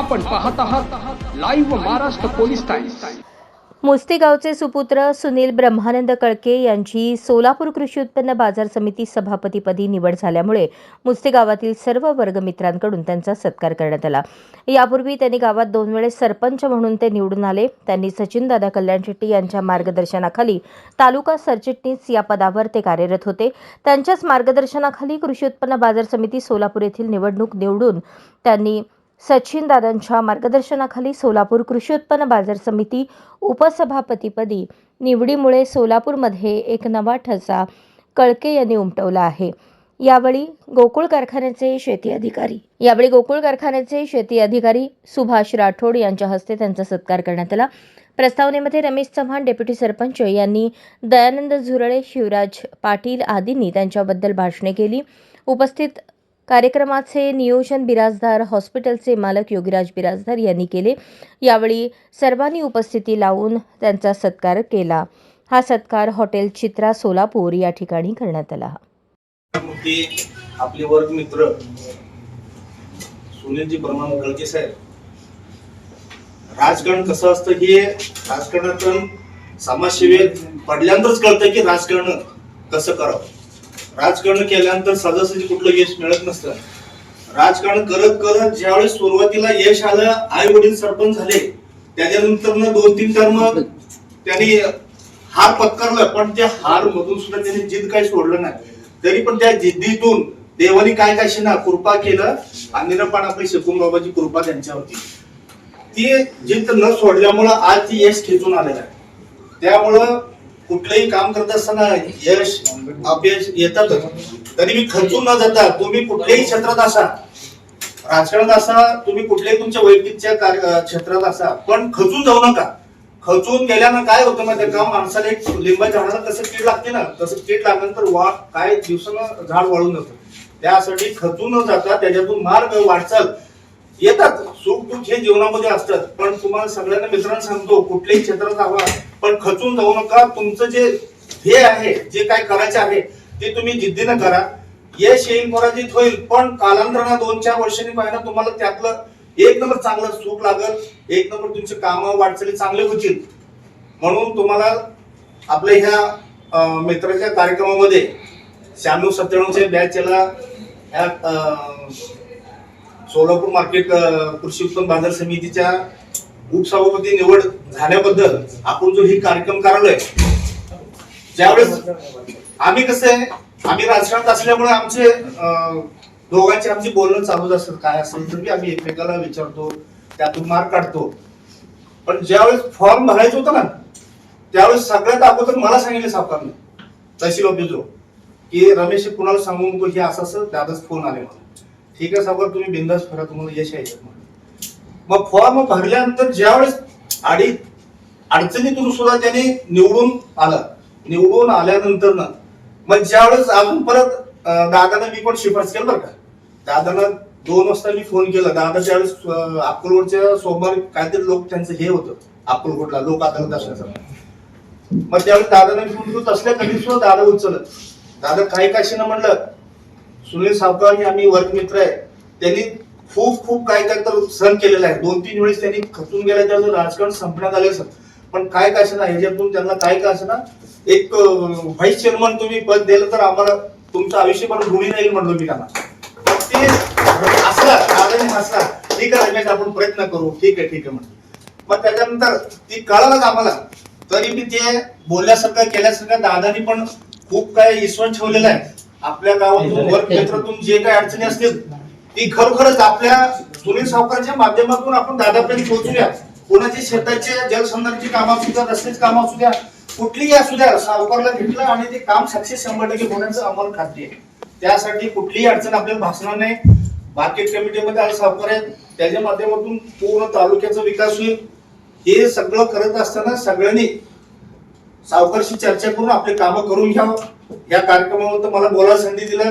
आपण पाहत आहात लाईव्ह महाराष्ट्र पोलीस टाइम्स मुस्तीगावचे सुपुत्र सुनील ब्रह्मानंद कळके यांची सोलापूर कृषी उत्पन्न बाजार समिती सभापतीपदी निवड झाल्यामुळे मुस्तीगावातील सर्व वर्गमित्रांकडून त्यांचा सत्कार करण्यात आला. यापूर्वी त्यांनी गावात दोन वेळेस सरपंच म्हणून ते निवडून आले. त्यांनी सचिनदादा कल्याण शेट्टी यांच्या मार्गदर्शनाखाली तालुका सरचिटणीस या पदावर ते कार्यरत होते. त्यांच्याच मार्गदर्शनाखाली कृषी उत्पन्न बाजार समिती सोलापूर येथील निवडणूक निवडून त्यांनी सचिन दादांच्या मार्गदर्शनाखाली सोलापूर कृषी उत्पन्न बाजार समिती उपसभापतीपदी निवडीमुळे सोलापूरमध्ये एक नवा ठसा कळके यांनी उमटवला आहे. यावेळी गोकुळ कारखान्याचे शेती अधिकारी यावेळी गोकुळ कारखान्याचे शेती अधिकारी सुभाष राठोड यांच्या हस्ते त्यांचा सत्कार करण्यात आला. प्रस्तावनेमध्ये रमेश चव्हाण डेप्युटी सरपंच यांनी दयानंद झुरळे शिवराज पाटील आदींनी त्यांच्याबद्दल भाषणे केली. उपस्थित कार्यक्रमाचे नियोजन बिराजदार हॉस्पिटलचे मालक योगीराज बिराजदार यांनी केले. यावेळी सर्वांनी उपस्थिती लावून त्यांचा सत्कार केला. हा सत्कार हॉटेल चित्रा सोलापूर या ठिकाणी करण्यात आला. आपले वर्ग मित्र सुनीलजी प्रमाण गळके साहेब. राजकारण कसं असतं हे राजकारणातून समाजसेवेत पडल्यानंतरच कळतं की राजकारण कसं करावं. राजकारण केल्यानंतर सहजासहजी कुठलं यश मिळत नसतं. राजकारण करत करत ज्यावेळेस सुरुवातीला यश आलं आई वडील सरपंच झाले त्याच्यानंतर ना दोन तीन टर्म त्यांनी हार पत्करलं पण त्या हार मधून सुद्धा त्यांनी जिद्द काही सोडलं नाही. तरी पण त्या जिद्दीतून देवानी काय काय ना कृपा केलं आणि पण आपली शकून बाबाची कृपा त्यांच्यावरती. ती जिद्द न सोडल्यामुळं आज ती यश खेचून आलेलं आहे. त्यामुळं कुठलंही काम करत असताना यश अपयश येतातच. तरी मी खर्चून न जाता तुम्ही कुठल्याही क्षेत्रात असा राजकारणात असा तुम्ही कुठल्याही तुमच्या वैयक्तिकच्या कार्य क्षेत्रात असा पण खचून जाऊ नका. खचून गेल्यानं काय होतं माहिती का? माणसाला एक लिंबा झाडाला कसं कीड लागते ना तसं कीड लागल्यानंतर वा काय दिवसानं झाड वाळून जातं. त्यासाठी खचून न जाता त्याच्यातून मार्ग वाटचाल येतात. सुख दुःख हे जीवनामध्ये असतात. पण तुम्हाला सगळ्यांना मित्रांना सांगतो कुठल्याही क्षेत्रात हवा पण खचून जाऊ नका. तुमचं जे हे आहे जे काय करायचे आहे ते तुम्ही जिद्दीनं करा. यश येईल पराजित होईल पण कालांतरानं दोन चार वर्षांनी पाहिजे तुम्हाला त्यातलं एक नंबर चांगलं सुख लागल एक नंबर तुमचे काम वाटचाली चांगले होतील. म्हणून तुम्हाला आपल्या ह्या मित्राच्या कार्यक्रमामध्ये शहाण्णव सत्त्याण्णवच्या बॅचला ह्या सोलापूर मार्केट कृषी उत्पन्न बाजार समितीच्या उपसभापती निवड झाल्याबद्दल आपण जो ही कार्यक्रम करालोय ज्यावेळेस आम्ही कसं आहे आम्ही राजकारणात असल्यामुळे आमचे दोघांचे आमचे बोलणं चालूच असतात काय असेल तर की आम्ही एकमेकाला विचारतो त्यातून मार्क काढतो. पण ज्यावेळेस फॉर्म भरायचं होतं ना त्यावेळेस सगळ्यात अगोदर मला सांगितलं सावकारने तहसील ऑफिसवर की रमेश कुणाला सांगू नको हे असं असं दादाच फोन आले मला ठीक आहे सावकार तुम्ही बिंदास फिरा तुम्हाला यश आहे मग फॉर्म भरल्यानंतर ज्यावेळेस अडी अडचणीतून सुद्धा त्याने निवडून आला. निवडून आल्यानंतर ना मग ज्यावेळेस अजून परत दादानं मी पण शिफारस केलं बरं का. दादानं दोन वाजता मी फोन केला. दादा ज्यावेळेस अक्कलकोटच्या सोमवारी काहीतरी लोक त्यांचं हे होतं अक्कलकोटला लोक अदालत असल्याचं मग त्यावेळेस दादाने फोन करत असल्या कधी सुद्धा दादा उचलत. दादा काही काशीनं म्हणलं सुनील सावकार हे आम्ही वर्ग मित्र आहे. त्यांनी खूप खूप काय काय तर सहन केलेलं आहे. दोन तीन वेळेस त्यांनी खचून गेल्या त्याचं राजकारण संपण्यात आले सर. पण काय काय ना ह्याच्यातून त्यांना काय काय ना एक व्हाईस चेअरमन तुम्ही पद दिलं तर आम्हाला तुमचं आयुष्य पण ऋणी राहील म्हणलो मी त्यांना. ते हसला ठीक आहे रमेश आपण प्रयत्न करू. ठीक आहे ठीक आहे म्हणलं मग त्याच्यानंतर ती कळालं आम्हाला? तरी मी ते बोलल्यासारखं केल्यासारखं दादानी पण खूप काय ईश्वर ठेवलेलं आहे. आपल्या गावातून वर्ग क्षेत्रातून जे काही अडचणी असतील की खरोखरच आपल्या सुनील सावकारच्या माध्यमातून आपण दादापर्यंत पोहोचूया. कोणाची शेताचे जलसंधारणाची कामं असू द्या रस्त्याची कामं असू द्या कुठलीही असू द्या सावकारला घेतलं आणि ते काम सक्सेस शंभर टक्के होण्याचं अमल खात्री आहे. त्यासाठी कुठलीही अडचण आपल्याला भासणार नाही. मार्केट कमिटीमध्ये आज सावकार आहेत. त्याच्या माध्यमातून पूर्ण तालुक्याचा विकास होईल. हे सगळं करत असताना सगळ्यांनी सावकारशी चर्चा करून आपले कामं करून घ्यावं. या कार्यक्रमावर मला बोलायला संधी दिला.